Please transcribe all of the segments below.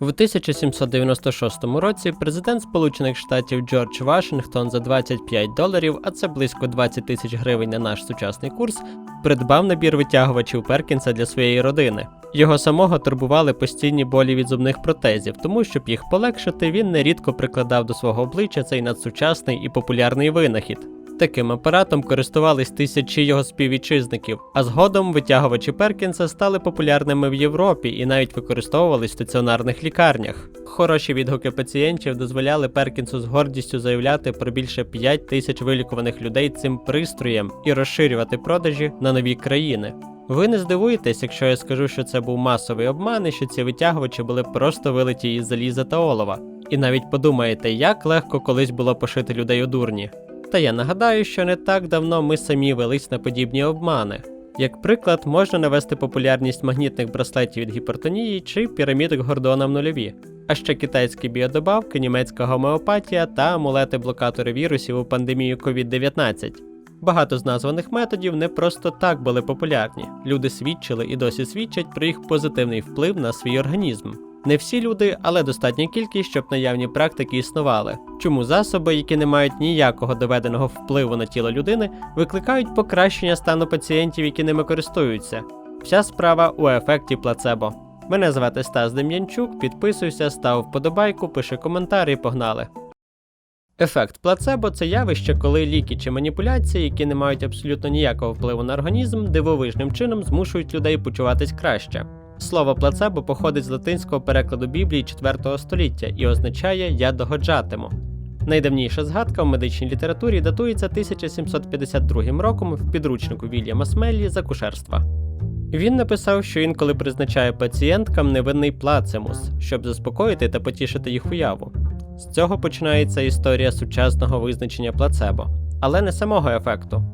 В 1796 році президент Сполучених Штатів Джордж Вашингтон за 25 доларів, а це близько 20 тисяч гривень на наш сучасний курс, придбав набір витягувачів Перкінса для своєї родини. Його самого турбували постійні болі від зубних протезів, тому щоб їх полегшити, він нерідко прикладав до свого обличчя цей надсучасний і популярний винахід. Таким апаратом користувались тисячі його співвітчизників, а згодом витягувачі Перкінса стали популярними в Європі і навіть використовувались в стаціонарних лікарнях. Хороші відгуки пацієнтів дозволяли Перкінсу з гордістю заявляти про більше 5 тисяч вилікуваних людей цим пристроєм і розширювати продажі на нові країни. Ви не здивуєтесь, якщо я скажу, що це був масовий обман і що ці витягувачі були просто вилиті із заліза та олова. І навіть подумаєте, як легко колись було пошити людей у дурні. Та я нагадаю, що не так давно ми самі велись на подібні обмани. Як приклад, можна навести популярність магнітних браслетів від гіпертонії чи пірамідок Гордона в нульові, а ще китайські біодобавки, німецька гомеопатія та амулети-блокатори вірусів у пандемію COVID-19. Багато з названих методів не просто так були популярні. Люди свідчили і досі свідчать про їх позитивний вплив на свій організм. Не всі люди, але достатня кількість, щоб наявні практики існували. Чому засоби, які не мають ніякого доведеного впливу на тіло людини, викликають покращення стану пацієнтів, які ними користуються? Вся справа у ефекті плацебо. Мене звати Стас Дем'янчук, підписуйся, став вподобайку, пиши коментар і погнали. Ефект плацебо це явище, коли ліки чи маніпуляції, які не мають абсолютно ніякого впливу на організм, дивовижним чином змушують людей почуватись краще. Слово плацебо походить з латинського перекладу Біблії 4 століття і означає Я догоджатиму. Найдавніша згадка в медичній літературі датується 1752 роком в підручнику Вільяма Смеллі з акушерства. Він написав, що інколи призначає пацієнткам невинний плацемус, щоб заспокоїти та потішити їх уяву. З цього починається історія сучасного визначення плацебо, але не самого ефекту.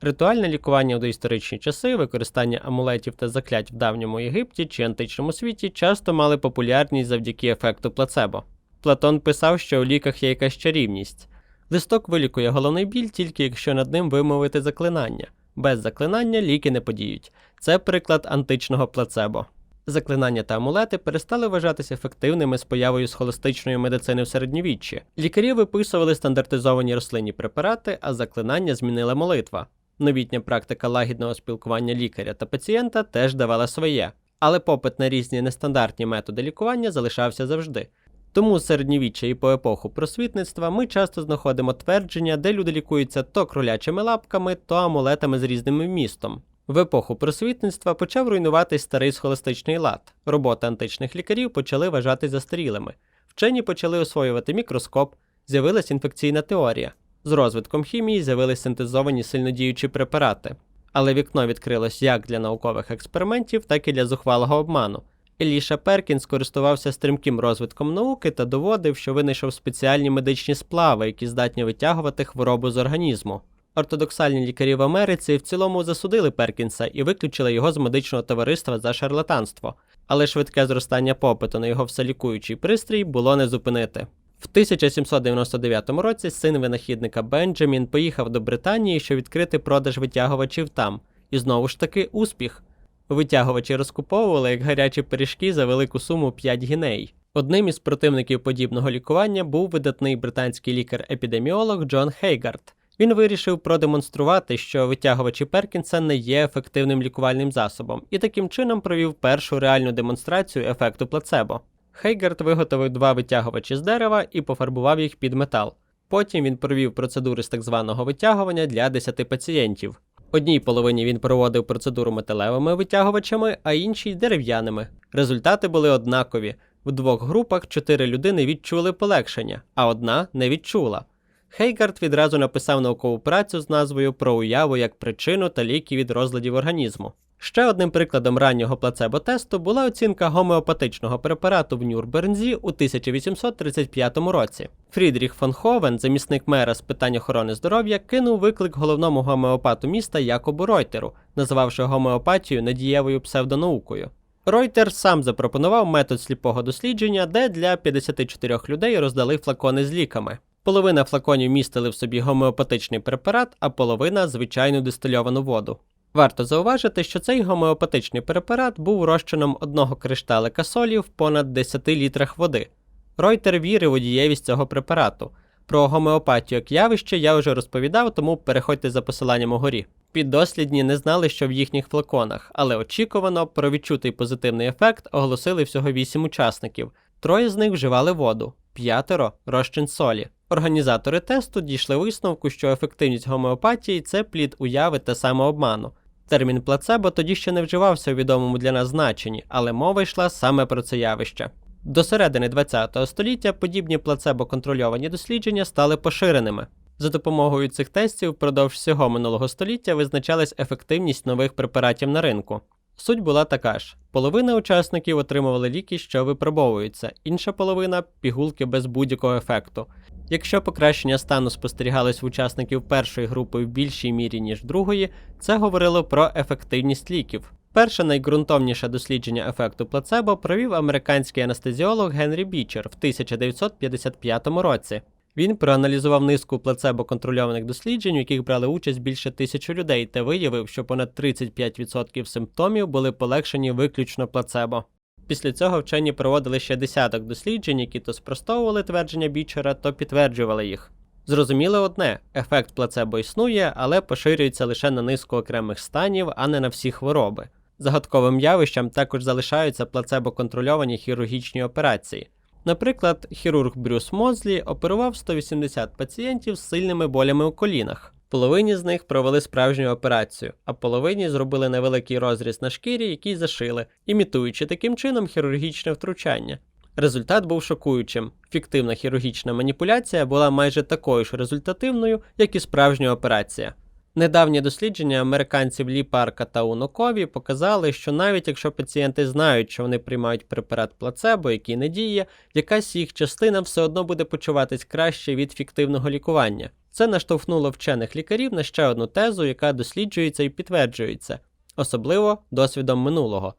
Ритуальне лікування у доісторичні часи, використання амулетів та заклять в давньому Єгипті чи античному світі часто мали популярність завдяки ефекту плацебо. Платон писав, що у ліках є якась чарівність. Листок вилікує головний біль тільки якщо над ним вимовити заклинання. Без заклинання ліки не подіють. Це приклад античного плацебо. Заклинання та амулети перестали вважатися ефективними з появою схоластичної медицини в середньовіччі. Лікарі виписували стандартизовані рослинні препарати, а заклинання змінила молитва. Новітня практика лагідного спілкування лікаря та пацієнта теж давала своє, але попит на різні нестандартні методи лікування залишався завжди. Тому з середньовіччя і по епоху просвітництва ми часто знаходимо твердження, де люди лікуються то кролячими лапками, то амулетами з різним вмістом. В епоху просвітництва почав руйнуватись старий схоластичний лад. Роботи античних лікарів почали вважати застарілими. Вчені почали освоювати мікроскоп, з'явилась інфекційна теорія. З розвитком хімії з'явились синтезовані сильнодіючі препарати. Але вікно відкрилось як для наукових експериментів, так і для зухвалого обману. Еліша Перкінс користувався стрімким розвитком науки та доводив, що винайшов спеціальні медичні сплави, які здатні витягувати хворобу з організму. Ортодоксальні лікарі в Америці в цілому засудили Перкінса і виключили його з медичного товариства за шарлатанство, але швидке зростання попиту на його вселікуючий пристрій було не зупинити. В 1799 році син винахідника Бенджамін поїхав до Британії, щоб відкрити продаж витягувачів там, і знову ж таки успіх. Витягувачі розкуповували як гарячі пиріжки за велику суму 5 гіней. Одним із противників подібного лікування був видатний британський лікар-епідеміолог Джон Хейгард. Він вирішив продемонструвати, що витягувачі Перкінса не є ефективним лікувальним засобом, і таким чином провів першу реальну демонстрацію ефекту плацебо. Хейгард виготовив два витягувачі з дерева і пофарбував їх під метал. Потім він провів процедури з так званого витягування для 10 пацієнтів. Одній половині він проводив процедуру металевими витягувачами, а іншій дерев'яними. Результати були однакові. В двох групах чотири людини відчули полегшення, а одна не відчула. Хейгард відразу написав наукову працю з назвою про уяву як причину та ліки від розладів організму. Ще одним прикладом раннього плацебо-тесту була оцінка гомеопатичного препарату в Нюрнбернзі у 1835 році. Фрідріх фон Ховен, замісник мера з питань охорони здоров'я, кинув виклик головному гомеопату міста Якобу Ройтеру, назвавши гомеопатію надієвою псевдонаукою. Ройтер сам запропонував метод сліпого дослідження, де для 54 людей роздали флакони з ліками. Половина флаконів містили в собі гомеопатичний препарат, а половина звичайну дистильовану воду. Варто зауважити, що цей гомеопатичний препарат був розчином одного кришталика солі в понад 10 літрах води. Ройтер вірив у дієвість цього препарату. Про гомеопатію як явище я вже розповідав, тому переходьте за посиланням угорі. Піддослідні не знали, що в їхніх флаконах, але очікувано про відчутий позитивний ефект оголосили всього 8 учасників. Троє з них вживали воду, п'ятеро розчин солі. Організатори тесту дійшли висновку, що ефективність гомеопатії це плід уяви та самообману. Термін плацебо тоді ще не вживався у відомому для нас значенні, але мова йшла саме про це явище. До середини ХХ століття подібні плацебо-контрольовані дослідження стали поширеними. За допомогою цих тестів впродовж всього минулого століття визначалась ефективність нових препаратів на ринку. Суть була така ж: половина учасників отримували ліки, що випробовуються, інша половина пігулки без будь-якого ефекту. Якщо покращення стану спостерігалось в учасників першої групи в більшій мірі, ніж другої, це говорило про ефективність ліків. Перше найґрунтовніше дослідження ефекту плацебо провів американський анестезіолог Генрі Бічер в 1955 році. Він проаналізував низку плацебо-контрольованих досліджень, у яких брали участь більше тисячі людей, та виявив, що понад 35% симптомів були полегшені виключно плацебо. Після цього вчені проводили ще десяток досліджень, які то спростовували твердження Бічера, то підтверджували їх. Зрозуміло одне, ефект плацебо існує, але поширюється лише на низку окремих станів, а не на всі хвороби. Загадковим явищем також залишаються плацебо-контрольовані хірургічні операції. Наприклад, хірург Брюс Мозлі оперував 180 пацієнтів з сильними болями у колінах. Половині з них провели справжню операцію, а половині зробили невеликий розріз на шкірі, який зашили, імітуючи таким чином хірургічне втручання. Результат був шокуючим. Фіктивна хірургічна маніпуляція була майже такою ж результативною, як і справжня операція. Недавні дослідження американців Лі Парка та Унокові показали, що навіть якщо пацієнти знають, що вони приймають препарат плацебо, який не діє, якась їх частина все одно буде почуватись краще від фіктивного лікування. Це наштовхнуло вчених лікарів на ще одну тезу, яка досліджується і підтверджується, особливо досвідом минулого.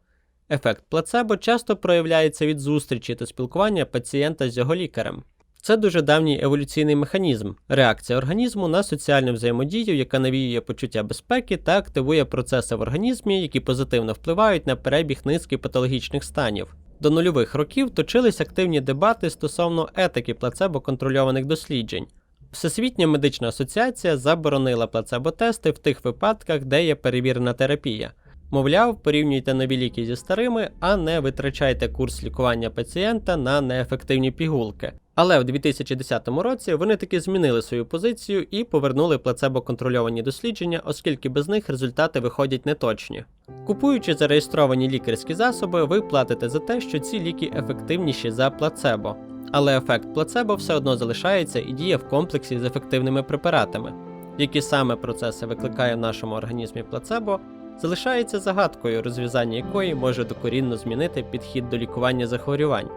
Ефект плацебо часто проявляється від зустрічі та спілкування пацієнта з його лікарем. Це дуже давній еволюційний механізм, реакція організму на соціальну взаємодію, яка навіює почуття безпеки та активує процеси в організмі, які позитивно впливають на перебіг низки патологічних станів. До нульових років точились активні дебати стосовно етики плацебо-контрольованих досліджень. Всесвітня медична асоціація заборонила плацебо-тести в тих випадках, де є перевірена терапія. Мовляв, порівнюйте нові ліки зі старими, а не витрачайте курс лікування пацієнта на неефективні пігулки. Але в 2010 році вони таки змінили свою позицію і повернули плацебо-контрольовані дослідження, оскільки без них результати виходять неточні. Купуючи зареєстровані лікарські засоби, ви платите за те, що ці ліки ефективніші за плацебо. Але ефект плацебо все одно залишається і діє в комплексі з ефективними препаратами. Які саме процеси викликає в нашому організмі плацебо, залишається загадкою, розв'язання якої може докорінно змінити підхід до лікування захворювань.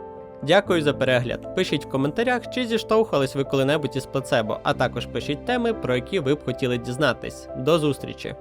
Дякую за перегляд. Пишіть в коментарях, чи зіштовхались ви коли-небудь із плацебо, а також пишіть теми, про які ви б хотіли дізнатись. До зустрічі!